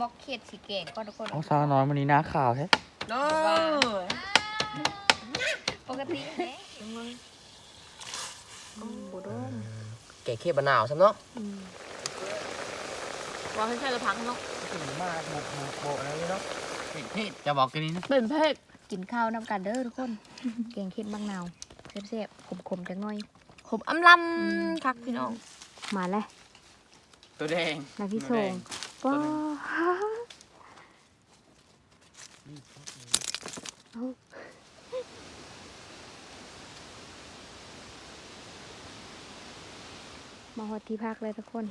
มอกเขียดสีเก่งก็ทุกคนเอาสาวน้อยวันนี้หน้าขาวแท้โน้ปกติเนี่ยบ่ดมแกะเค็บมะนาวซ้ำเนาะว่าให้ใช่กระพังเนาะถึงมากบุกบุกโบกแล้วเนาะเผ็ดจะบอกกันนี้นะเป็นเพศกินข้าวน้ำกันเด้อทุกคนเก่งเขียดบางนาวเสียบๆขมๆจังหน่อยขมอำลำคักพี่น้องมาแล้วตัวแดงนาพี่ส่ง ว้าเอามาฮอดที่พักเลยทุกคน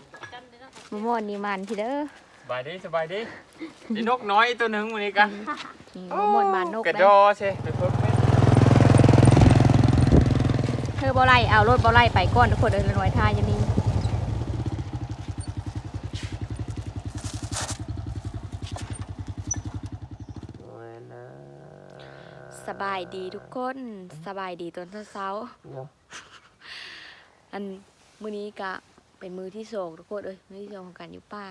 มาม่วนนี่มันทีเด้อสบายดีสบายดีนี่นกน้อยตัวหนึ่งวันนี้กันนี่มาม่วนมันนกกระได้ดอใช่ไปเพิ่มเม็ดเธอบ่ไล่เอารถบ่ไล่ไปก่อนทุกคนเดินน้อยท่าอย่างนี้ บายดีทุกคนสบายดีตอนเช้าๆอันมื้อนี้กะเป็นมือที่สองทุกคนเอ้ยมือที่สองของการอยู่ป่า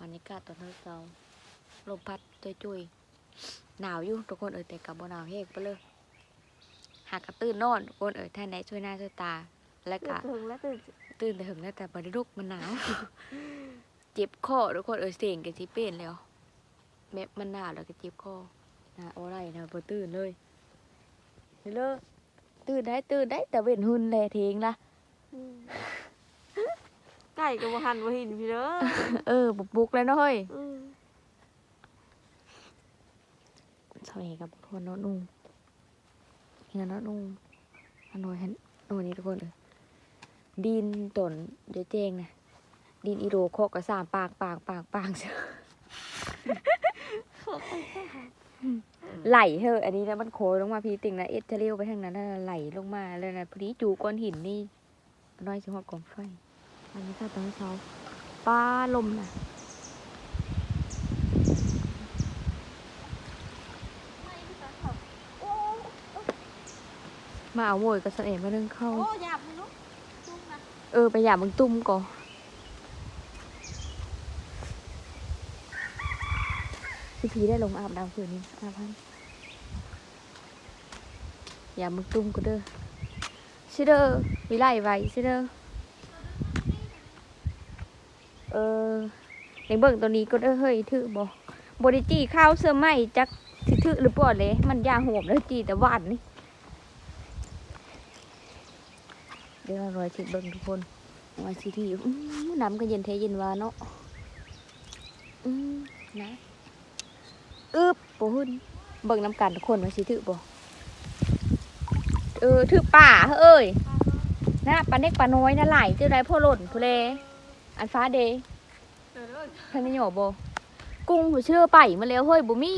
บรรยากาศตอนเช้าๆลมพัดจุยๆหนาวอยู่ทุกคนเอ้ยแต่กับบ่หนาวเฮกไปเลยหากกระตื่นนอนทุกคนเอ้ยท่านไหนช่วยหน้าช่วยตา และกะถึงแล้วตื่นตื่นแต่ถึงแล้วแต่บริลุกมันหนาวเจ็บคอทุกคนเออเสียงกันที่เป็นแล้วแม่มันหนาวแล้วก็เจ็บคอ นะเอาไรนะพอตื่นเลยเด้อเลิกตื่นได้ตื่นได้แต่เว้นหุ่นแลเทงละไก่กับหันบ่หินพี่เด้อเออบุกบุกแล้วเนาะเฮ้ยอืมสวัสดีครับทุกคนเนาะนุ่งเฮียเนาะนุ่งอันน้อยฮันอันนี้ทุกคนเลยดินต้นเดี๋ยวเจงนะดินอีโรโคกกระสามปากปากปากปากเชียว ไหลเธอะอันนี้นะมันโคยลงมาพีติ่งนะเอ็ดจะเลี้ยวไปทางนั้นน่ะไหลลงมาเลยนะพอดีจูก้อนหินนี่น้อยชิหอดกองไฟ อันนี้ถ้าตอนเช้าป้าลมนะมาเอาโวยกับเสน่ห์มาเรื่องเข้าโอ้ยาบมึงลูกจุ้งนะเออไปหยาบมึงตุ้มก่อน พี่พีได้ลงอาบน้ำคืนนี้อาบให้อย่ามึงตุ้มก็เด้อชิเด้อวิไลไว้ชิเด้อเออในเบิ่งตัวนี้ก็เด้อเฮ้ยถือบ่บริจีข้าวเสื้อไหมจักสิถือหรือปล่เลย มันยาห่วมเลยจีแต่หวานนี่เดี๋ยวรอยชิดเบิ่งทุกคนว่าสิที่น้ำก็เย็นเทเย็นวาเนาะอืมนะ อึบปูหุ่นเบิ่งน้ำกันทุกคนว่าสิถือบ่เออถือป่าเอ้ยนะปลาเน็กปลาน้อยนะหลายเจ้าไรพ่อหล่นผู้เลอันฟ้าเดย์เดี๋ยวเด้อท่านนายโยบ่กุ้งหัวเชื่อไปมาแล้วเฮ้ยบ่มี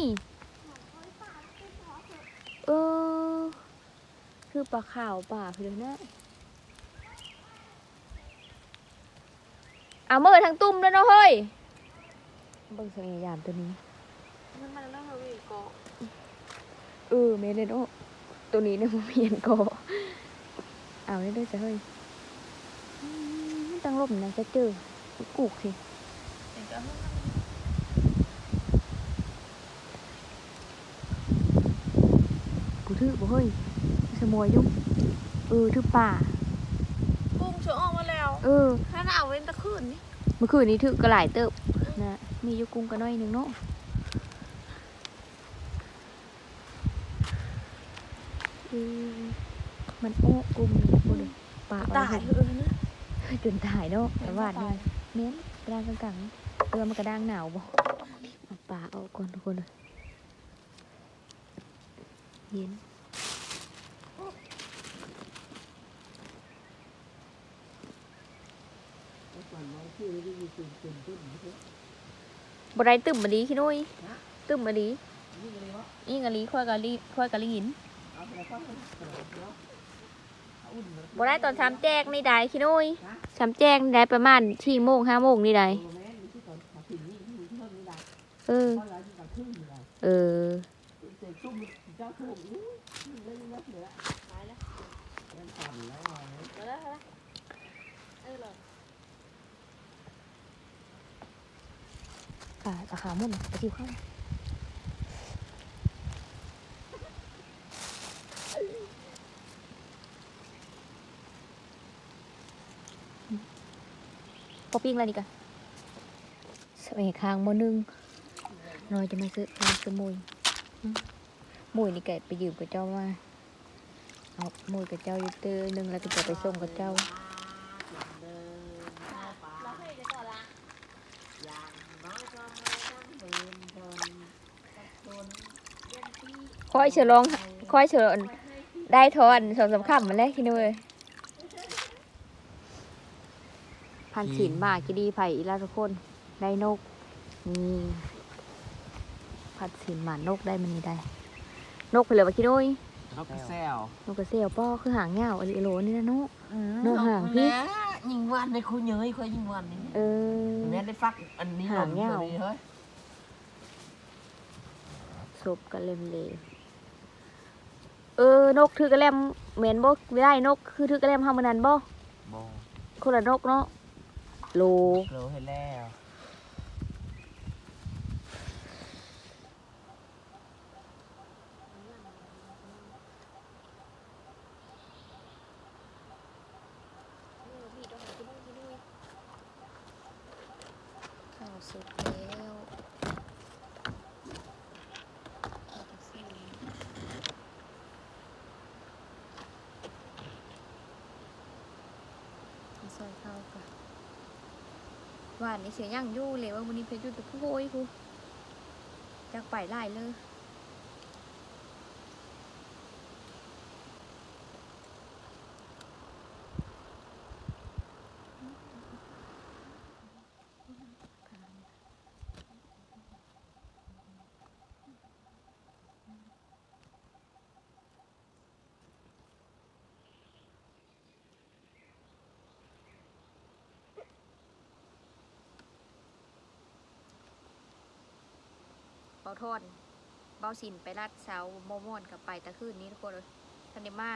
เออคือปลาขาวป่าเพื่อนนะเอามือทางตุ้มแล้วเนาะเฮ้ยเบิ่งเสน่ห์ยามตัวนี้ มันมาแล้วเฮาอีกก็เออเมเลยเนาะตัวนี้เนี่ยมันเปลี่ยนกอเอาได้ด้วยจ้ะเฮ้ยอืมตั้งลมนะจะเจอกูกสิเดี๋ยวจะเอากูถือบ่เฮ้ยสมวยอยุ่งเออถือป่ากุ้งเชื่อออกมาแล้ว เออถ้าหนาวเว้นตะคืนนี่เมื่อคืนนี้ถือกระหลายเติบนะมีอยู่กุ้งกันน้อยหนึ่งเนาะ เออมันโอ้กุ้งนี่กูเลยป่าเอตายให้เออนะจนตายเนาะแต่ว่าเนี่ยเม้นกระด้างกลางๆเรือมันกระด้างหนาวบ่เอาป่าเอาก่อนทุกคนเลยเย็นบ่ได้ตึมมาดีขี้นุ้ยตึมมาดีอีกะลีค่อยกะลีค่อยกะลีหิน บ่ได้ตอนช้ำแจ้งนี่ได้ขี้นุ้ยช้ำแจ้งนี่ได้ประมาณสี่โมงห้าโมงนี่ได้เออ เออเออเหรอขาอาขามุ่นไปจิ้วข้า พอปิ้งอะไรดีกันสมัยคางโมอนึงน้อยจะมาซื้อมาซื้อมุยมุยนี่แกไปยืมกับเจ้ามาเอามุยกับเจ้าอยู่เตอหนึงแล้วก็จะไปส่งกับเจ้าคอยเฉลองคอยเฉลองได้ทอนสองสามคำมาแล้วคิดดูเลย พันศิลมากกิดีไผ่อีลาทุกคนได้นกนี่พันศิลหมานกได้มันนี่ได้ นกไปเลยว่าคิดดูยนกแซวนกกระเซียวป้อคือหางเงาวอลิโลนี่นะนกนกห่างพี่ยิงวันในคุยเยยคุยยิงวันนี่เออแม่ได้ฟักอันนี้หางยาวตัวนี้เฮ้ยศพกระเล็มเลยเออนกถือกระเล็มเหม็นบ่ไม่ได้นกคือถือกระเล็มห้ามันนันบ่บอคนละนกเนาะ โลโลเห็นแล้วข้าวสุกแล้วซอยข้าวค่ะห วานนี่เสียย่างยู่เลยว่าวันนี้เพชรอยู่แต่ผู้โอยกูจักไปไล่เลยาทอนเบาสินไปรัดเสาโมมอนกับไปตะคืนนี้ทุกคนเลยทันเดมา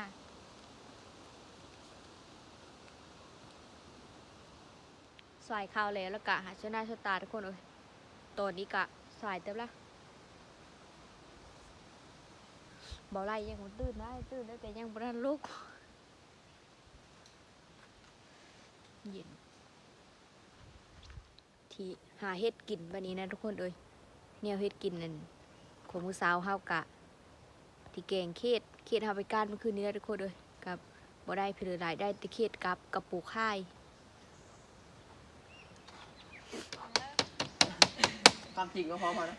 สายข้าวแล้วแล้วกะหาชนะชะตาทุกคนเลยตอนนี้กะสายเต็มละเบาไล่ยังมันตื่นได้ตื่นได้แต่ยังบ่ทันลุกเย็นที่หาเฮ็ดกินวันนี้นะทุกคนเอย แนวเฮ็ดกินนั่นของมือสาวเฮากะ ที่แกงเขตเขตเฮาไปก้านเมื่อคืนนี้แล้วทุกคนเลยกับบ่ได้เพื่อรายได้แต่เขตกับกับปลูกข้ายความจริงก็พร้อมมานะ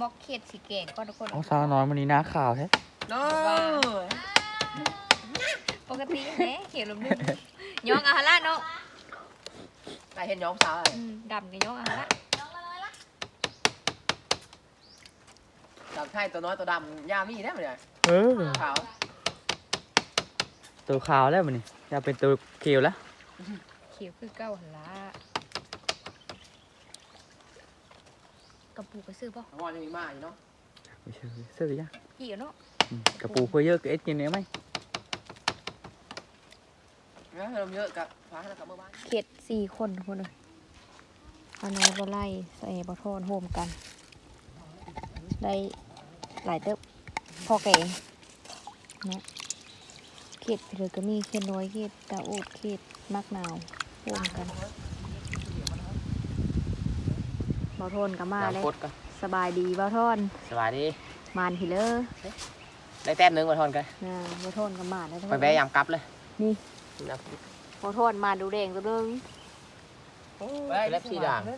มอกเขตสิแกงก็ทุกคนเอาสาวน้อยวันนี้หน้าข่าวแท้โน้ปกติแหมเขียวลมนึงย่องอาหารละเนาะ ได้เห็นย้อมสาวอะไรอืมดำกับย่องอาหารละดำไทยตัวน้อยตัวดำยามีได้ไหมเนี่ยเออ ขาวตัวขาวแล้วมันนี่อยากเป็นตัวเขียวแล้วเขียวคือเก้าหันละกระปูกระซื้อป่ะงอนยังมีมาอยู่เนาะไม่ใช่เสื้อยังเกี่ยวเนาะอืมกระปูเพื่อเยอะกับเอ็ดกินเนื้อไหม แล้วเราเยอะกับฟ้าแล้วกับเมื่อบ้านเขตสี่คนทุกคนเลยเอาน้อยบ่ไล่ใส่บ่ทอนโฮมกัน ได้หลายเติบพอแกงเนาะเขตไปเลยก็มีเขตน้อยเขตตาอูดเขตมักนาวรวมกันเบาโทนก็มาน้ำเลยโคตรก็สบายดีเบาโทนสวัสดี มานพี่เลอได้แต้มหนึ่งมาทอนกันนะเบาโทนก็มาแล้วไปแวะยามกลับเลย นี่ นะเบาโทนมาดูแดงตัวนึงแลบสีด่างได้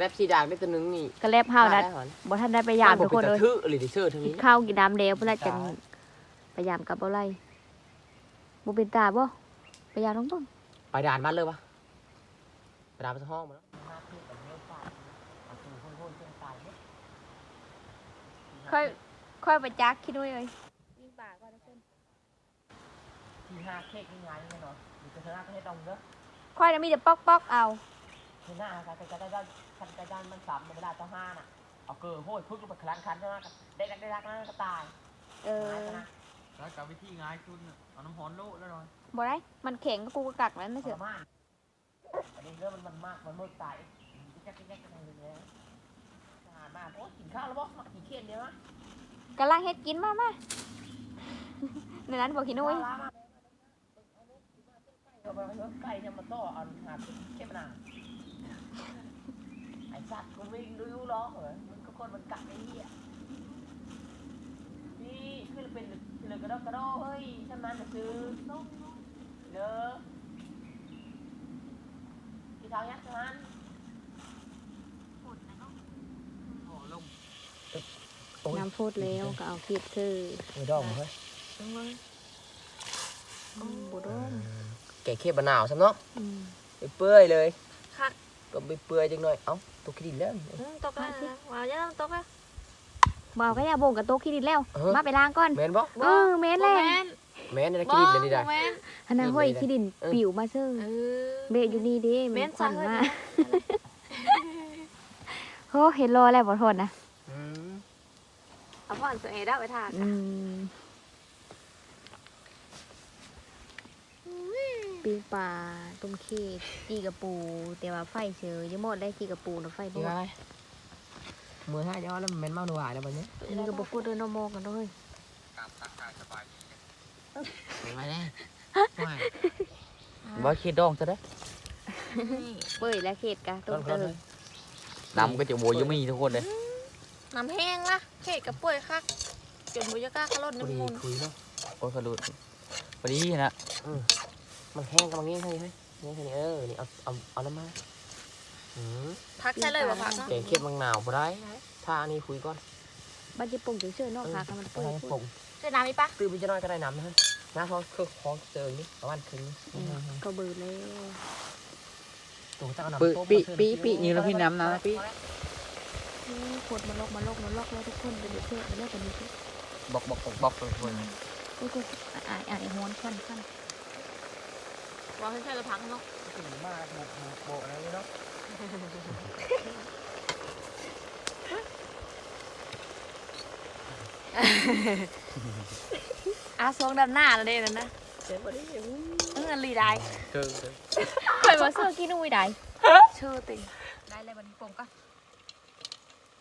แลบสีด่างได้ตัวหนึงนี่ก็แลบห้าวนะได้หรอบ่ท่านได้ไปยามทุกคนเลยทื่อหรือที่เชื่อทางกินี้นข้าวกินน้ำเดวเพื่อจังตายพยายามกับบ่ไรบ่เป็นตาบ่พยายามต้องต้องไปด่านบ้านเลยปะไปด่านไปห้องมาแล้วค่อยค่อยไปจักคิดด้วยเลยวิ่งป่าก่อนทุกคน ที่ห้าเค้กง่ายๆแน่นอนอยู่จะชนะก็ให้ตรงเด้อค่อยน่ะมีแต่ป๊อกป๊อกเอาที่หน้าค่ะจะได้ด้านคันจะด้านมันสามมันไม่ได้ต้องห้าน่ะเอาเกลือโห้ยพึ่งลงไปคลันคันใช่ไหมได้รักได้รักนั่นก็ตายเออหายไปนะแล้วกับวิธีง่ายคุณเอาน้ำหอนโลแล้วนอนบ่ได้ มันแข็งก็กูก็กักแล้วไม่ทเสืรอมานอันนี้เรื่องมันมันมากมันมืดตายแจ๊กแจ๊กกันเลยเนี่ยทหารมาโอ้กินข้าวแล้วบ่มากินเคียนเดียวนะกำลังเฮ็ดกินมามาในนั้นบอกกินนุ้ย ข้าวมาเอา ไปเอาไก่จะมาต้อเอาหาเข้มหนาไอ้สัตว์มันวิ่งดูยูล้อเหรอมันก็คนมันกัดไอ้เหี้ยนี่ขึ้นเป็นเลยกระโดดกระโดดเฮ้ยฉันมันจะซื้อเลอที่ทางยักษ์ฉันน้ำพูดแล้วก็เอาขีดคือมือดองเฮ้ยอืมบุดม แกะเค็มมะนาวใช่เนาะอืมไปเปื่อยเลยคักก็ไปเปื่อยจังหน่อยเอ้าตัวขี้ดินแล้วอืมตกแล้วนะว้าวย่าตกแล้วบ่าวก็อย่าบ่งกับโต๊ะขี้ดินแล้วเออมาไปล้างก่อนแม่นบ่เออแม่นแหละแม่นแม่นได้บ่ขี้ดินเดี๋ยวนี้ได้แม่นอันนั้นห้อยขี้ดินเออปิวมาซื่อเออเบะอยู่นี่เด้แม่นควัซะนเฮ้ยมาโหเห็นรอแล้วบ่ทนนะอืมเอาพ่อนตัวเองได้ไปทาน อืมปีปลาต้มเค็ดจีกระปู แต่ว่าไฟเฉยยังหมดได้จีกระปูนะไฟบ่นี่อะไรมือห้าย้อนแล้วมันแม่นเมาหนูหวายแล้วบัดนี้อันนี้ก็บ่พูดด้วยน้องโมกันด้วยไปมาแน่บ่ขี้ดองซะเด้อเปื่อยและเข็ดกะต้มเติมดำก็จะโวยยังมีทุกคนเลยน้ำแห้งละเค้กกับป่วยคักจนบุยกล้าขลุ่นพอดีน้ำมูลคุยเนาะโอ้ยเขาดูพอดีนะ มันแห้งกำลังงี้ให้ให้นี่แค่นี้เออ นี่เอาเอาเอาน้ำมาอืมพักใช่เลยว่ะพักเนาะแกงเค็มมังนาวบ่ได้ถ้าอันนี้คุยก่อนบัดจะปรุงเฉยๆเนอกค่ะให้มันเอเปื่ออยให้พูปรุดงเจะน้ำอีกปะตื่นไปจะน้อยก็ได้น้ำนะฮะน้าเขาคือของเจอนี่ประมาณครึ่งอืมก็เบื่อแล้วตัวจะเอาน้ำปีต้มปีมาเสิร์ฟปีปียืนแล้วพี่น้ำนะปีนี่ขวดมาลอกมาลอกมาลอกแล้วทุกคนเป็นเพื่อนมาลอกกันนี้บอกบอกบอกบอกทุกคนโอ้โหอ่ายอ่ายฮ้อนขั้นขั้น ว่าให้ใช่เลยพักเนาะถึงมากบุกบุกโบกอะไรนี่เนาะอาซองด้านหน้าแล้วเด้นั่นนะเจ็บบ่ได้เออลีได้คือเคยมาเสื้อกินอุ้ยได้เชื่อติได้เลยบันนี้ปงก็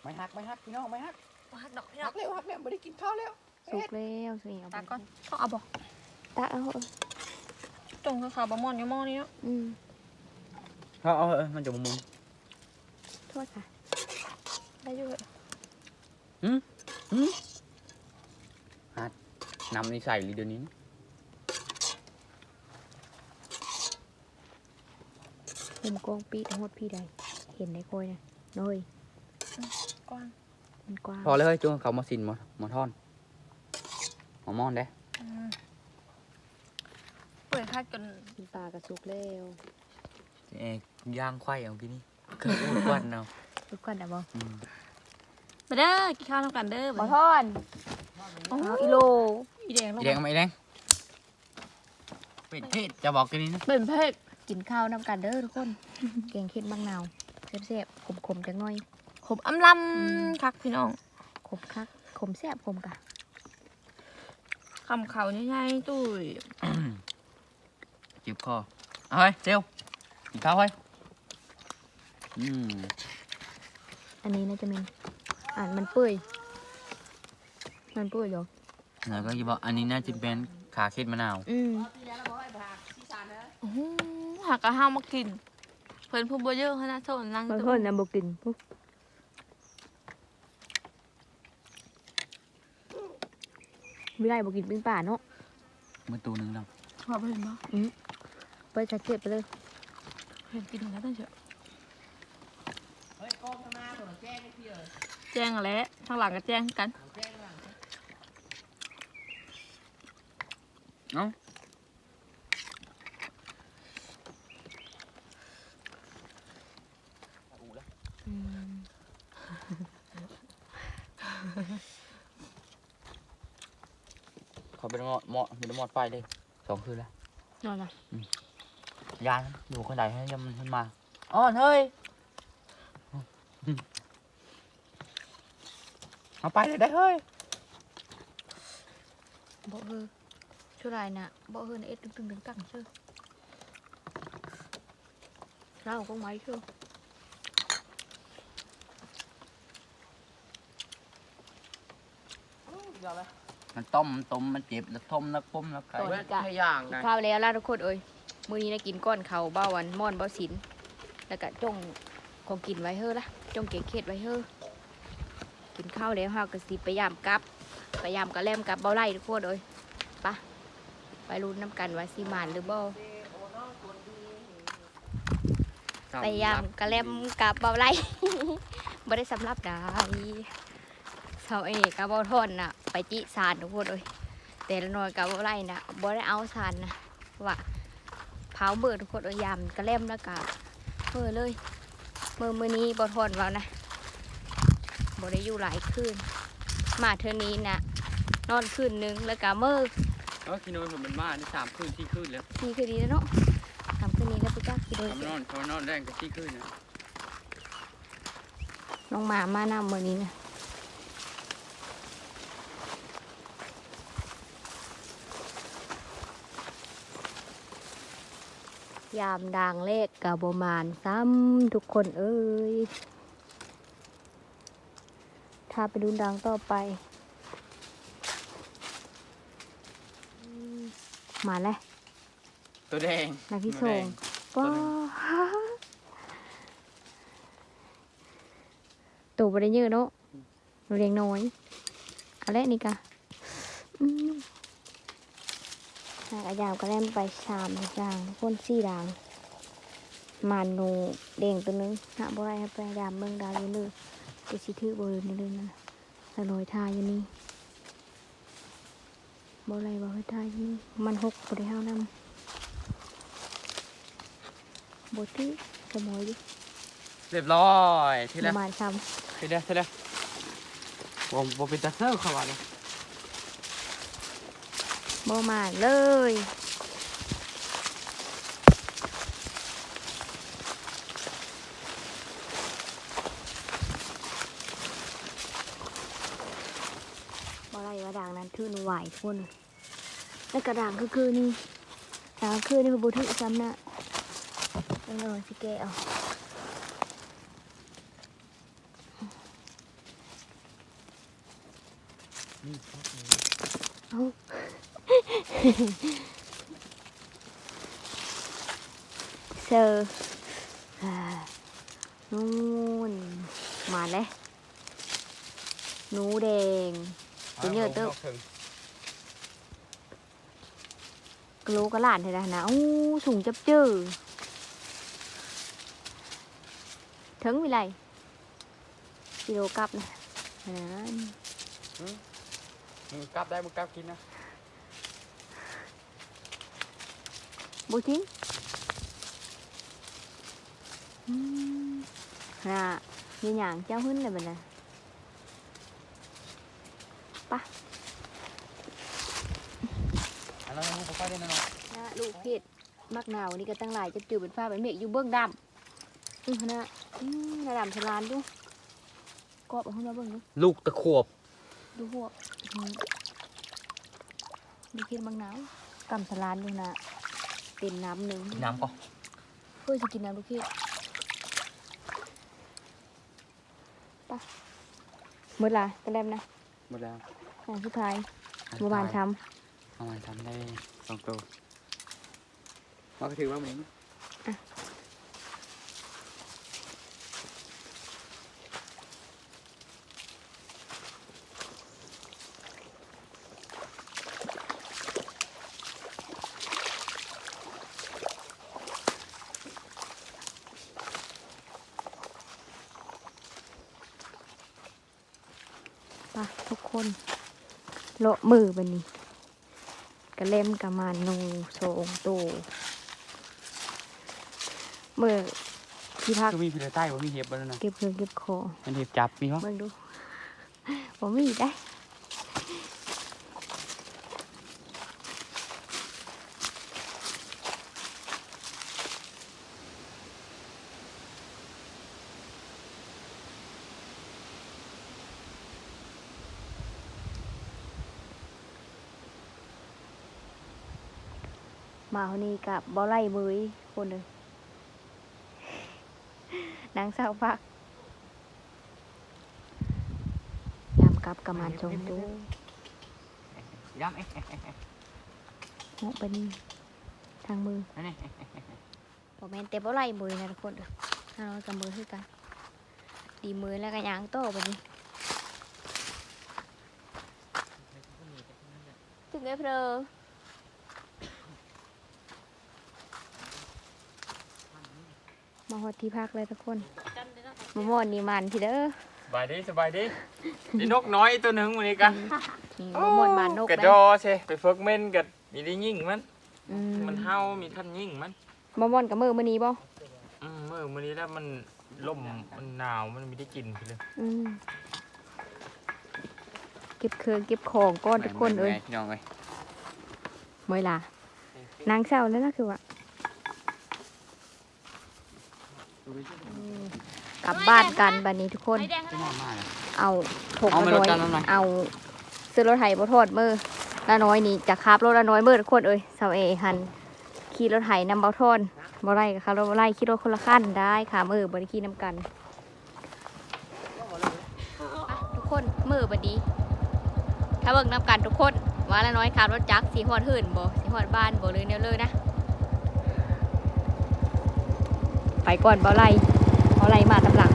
ไม่หักไม่หักพี่น้องไม่หักว่าดอกพี่หัน้อกงเร็วหักเร็วไม่ได้กินข้าวแล้วสุกแล้วสิเอาตาไปก่อนต้องเอาบอกตาเอา จงขาวบะมอนอยู่หม้อนี้เนาะอืมเขาเอาเออมันจะมุมโทษค่ะ ได้อยู่น้ำนี่ใส่เลยเดี๋ยวนี้มุมกองปีทั้งหมดพี่ใดเห็นในโคยนะน้อยกว้าง มันกว้าง พอเลยเฮ้ยจงเขามาสินหมดหมดท่อนหมอมอนเด้ อืมเปิดคักจนกินปลากระสุกแล้วเอ้ย่างควายเอากินนี่เคยอ้วนเอาทุกคนนะบออืมมาเด้อกินข้าวทำกันเด้อขอทอนเอาอีโลอีแดงลงอีแดงไหมอีแดงเป็ดเพศจะบอกกันนี่นะเป็นเพศกินข้าวนำกันเด้อทุกคน แกงเค็ดบางนาวแซ่บๆขมๆจังหน่อย ขมอำลำคักพี่น้องขมคักขมแซ่บขมกะคำเขาใหญ่ๆตุ้ย เจ็บคอเอาเฮ้ยเซลกินข้าวเฮ้ยอืมอันนี้น่าจะเป็นอ่านมันเปื่อยมันเปื่อยเหรอแล้วก็จะบอกอันนี้น่าจะเป็นขาเค็ดมะนาว อืมอื้อหือหากกะห้าวมากิน เพิ่นผู้บ่เยอะขนาดโซนนั่งบางอยู่คนนะบอกกินปุ๊บไม่ได้บอกกินเป็นป่าเนาะมือตัวหนึ่งแล้วว่าเพิ่นบ่ ไปชัดเจนไปเลยเพิ่นกินแล้วตั้งเฉยเฮ้ยกล้องข้างหน้าตัวแจ้งไม่เที่ยวแจ้งอะแหล้วทางหลังก็แจ้งกันแจ้งหลังเอ้าอืมเขาเป็นงอดเหมาะเป็นหมอดไฟเลยสองคืนแล้วนอนละยานอยู่คนใดให้ยำมันมาอ๋อเฮ้ยเอาไปเลยได้เฮ้ยบอกเฮอช่วยไรน่ะ บอกเฮอนะเอ็ดตึงตึงตึงตังเชื่อ rau có mấy chưa ยอมไหมมันต้มมันต้มมันเจ็บแล้วต้มแล้วปุ้ มแล้วไก่ Rồi. เว้ยให้ย่างนะข้าวแล้วล่ะทุกคนเอ้ยมื้อนี้นะกินก้อนเขาวเบ้าวันม่อนเบ้าสินแล้วก็จงของกินไว้เฮ้อละจงเก็บเข็ดไว้เฮ้อกินข้าวแล้วเฮาก็สิไปยามกลับไปยามกะแลมกลับเบ้าไร่ทุกคนเอ้ยไปะไปลุ้นน้ำกันว่าสิหมานหรือบ่ไปยามกะแลมกลับเบ้าไร่บ่ได้สำหรับได้เสาเอกกับเบ้าทอนน่ะ ไปจิสารทุกคนเอ้ยแต่ละหน่อยกับเบ้าไร่น่ะบ่ได้เอาสารนะว่า เผาเบิดทุกคนเอ้ยยามกะแลมแล้วก็เมื่อเลยเมื่อมื้อนี้บ่ทอนเว้านะบ่ได้อยู่หลายคืนมาเทื่อนี้น่ะนอนคืนหนึงแล้วก็มื้อเออกินนอนผมมันมาได้สามคืนที่คืนแล้วนี่คือดีแล้วเนาะทำคืนนี้แล้วพี่จ้าคิดดูเขามานอนเขามานอนแรงกับที่คืนนะน้องหมามานำมื้อนี้นะ ยามด่างเลขกับบมานซ้ำทุกคนเอ้ย ถ้าไปดูดังต่อไปอืมมาแล้วตัวแดงนาพี่ตัวส่แดงงว้าตัวบริเยอะเนาะเราเรียงน้อยเอะไรนี่กะอืมหากระยาวก็แล่มไปสามด่างคนสี่ด่างมานโนเด้งตัวหนึงหาบ่ไรครับไปดามเมืองดาวอยู่เลยก็สิถือเบอร์นี่เลยนะแล้วลอยทายอยู่นี่บ่ไรบ่ให้ทายอยู่นี่มันหกบ่ได้เฮานำบที่สมอยอยู่เรียบร้อยทีปละระมาณซ้ทีละทีละผมผมเป็นตาเซอร์เขาว่าเลยำ ประมาณเลยบ่ไรว่าด่างนั้นทื่นไหวทุนแล้วกระด่างคือคือนี่ด่างคือนี่มันบุทึซ้ำนะเอาเลยสิแกะเอาเอา เซอร์อ่านู่นมาเลยหนูแดงตัวเยอะเติบกะโหลกระหลานเถอะนะอู้สูงจับจื้อถึงวิไลกิโลกลับนะอันนั้นมึงกลับได้มึงกลับกินนะ บูทิ้งอืมน่ะมีหยางเจ้าหึ้นเลยบัดนะอันนั้นมึงไปได้แน่นอนน่ะลูกเพชรมักหนาวนี่ก็ตั้งหลายจับจื้อเป็นฟ้าเป็นเมฆอยู่เบื้องดำอือนะอืมระดำทลานดูกอบเอาขึ้นมาเบิ่งดูลูกตะขวบดูหัวอืมดูเพชรมักหนาวกำทลานดูนะ เป็นน้ำหนึ่งน้ำก็เพื่อจะกินน้ำลูกเพชรไปหมดละกระแลมนะหมดแล้วอ่าสุดท้ายเมื่อวานช้ประมาณทำได้สองตัวว่าก็ถือว่าเหมือนำไปทุกคนโละมือบันนี้กระเล่มกระมานนูโซงโตเมื่อที่พักคือมีพิลใต้ว่ามีเห็บบ้างนะเก็บเครื่องเก็บของมันเห็บจับมีปะเบิ่งดูผมมีได้ มาคนนี้กับบอไล่มือคนเลยนางสาวพักยามกลับกระมันชงดูย้ำเอ๊ะเอ๊ะเอ๊ะเอ๊ะหกไปนี่ทางมือนั่นนี่บอแมนเต็มบ่ไหลมือนะทุกคนเด้อถ้าเรากับมือคือกัน ดีมือแล้วก็ยางโต้ไปนี่ถึงไอ้เพลอ มาฮอดที่พักเลยทุกคนมาม่อนนี่มันทีเด้อสบายดีสบายดีนี่นกน้อยตัวหนึ่งวันนี้กันนี่มาม่อนบานนกกระนะดอใช่ไปฝึกเม่นกับมีได้ยิ่งมันอืมมันเฮามีท่านยิ่งมันมาม่อนกับมือมื้อนี้บ่อืมเมื่อวันนี้แล้วมันล่มมันหนาวมันไม่ได้กินไปเลยอืมเก็บเครื่องเก็บของก้อนทุกคนเอ้ยพี่น้องเอ้ยเมื่อล่ะนางเศร้าแล้วนะคือว่า ลับบ้านกันบัดนี้ทุกคนไอแดงพี่น้องมาเลยเอาถกเอาละไปน้อยรถกันแล้วหน่อย เอาซื้อรถไถบ่ทอดมือละน้อยนี่จะขับรถละน้อยมือทุกคนเอ้ยสาวเอหันขี่รถไถนำเบาทอนบ่ไรกับขับรถบ่ไรขี่รถคนละขั้นได้ขามือบ่ได้ขี่น้ำกันอะทุกคนมือบัดนี้ ถ้าเบิ่งน้ำกันทุกคนว่าละน้อยขับรถจักรสีหอดหื่นบ่สีหอดบ้านบ่เลยแนวเลยนะ ไปก่อนเบาไร เบาไรมาตำหลัง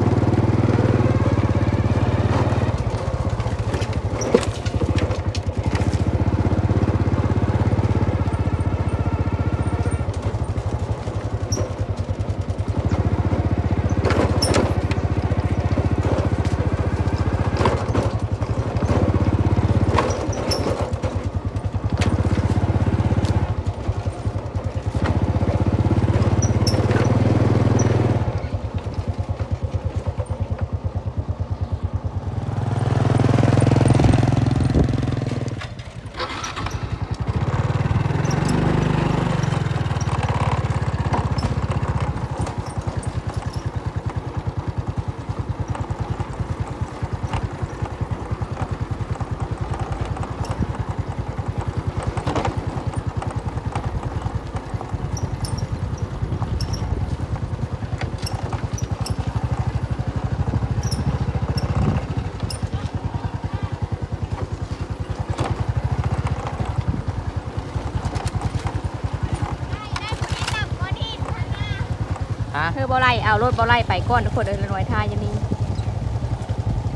บ่ไล่เอารถบ่ไล่ไปก่อนทุกคนเอ้ยละน้อยท่าจะมี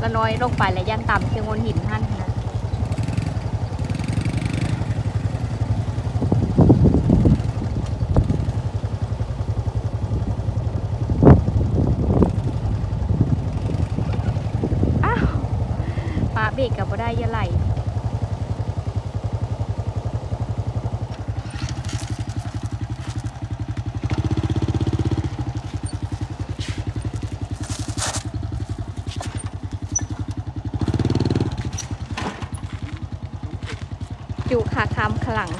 ละน้อยลงไปและยันต่ำเชียงวนหินท่านะอ้าวปาเบรกกับบ่ได้อยังไหล จุขาคำขลัง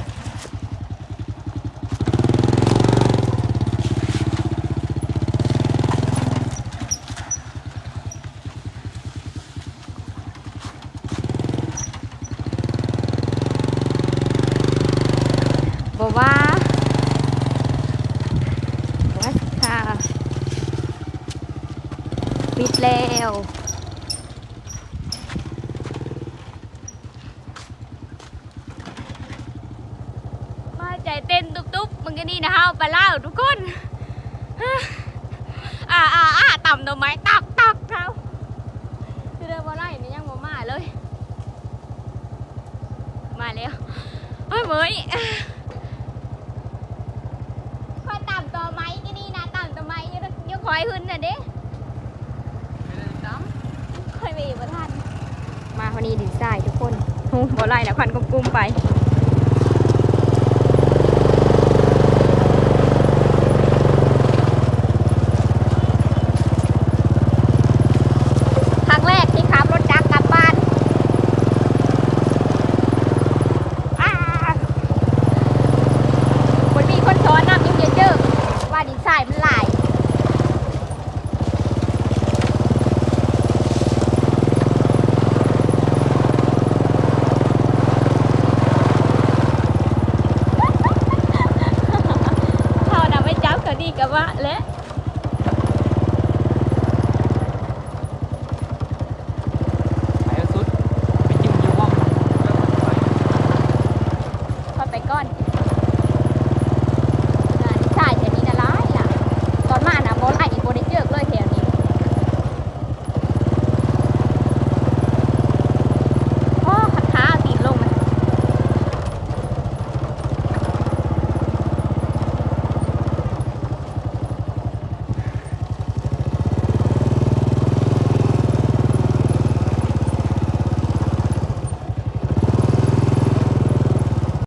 บอกว่าวัดค่ะปิดแล้วมาใจเต้นตุ๊บๆมึงก็นี่นะฮะไปเล่าทุกคน อ่าอ่าอ่าต่ำตัวไม้ตักตักเท้าคือเดินมาไล่นี่ยังบ่มาเลย มาแล้ว เฮ้ยเหมยค่อยต่ำตัวไม้ที่นี่นะต่ำตัวไม้ยังยังคอยขึ้นน่ะเด้ค่อยไปอีกบ่ทันมาคนนี้ดินทรายทุกคนโอ้บ่ไล่นะควันกุ้มๆไป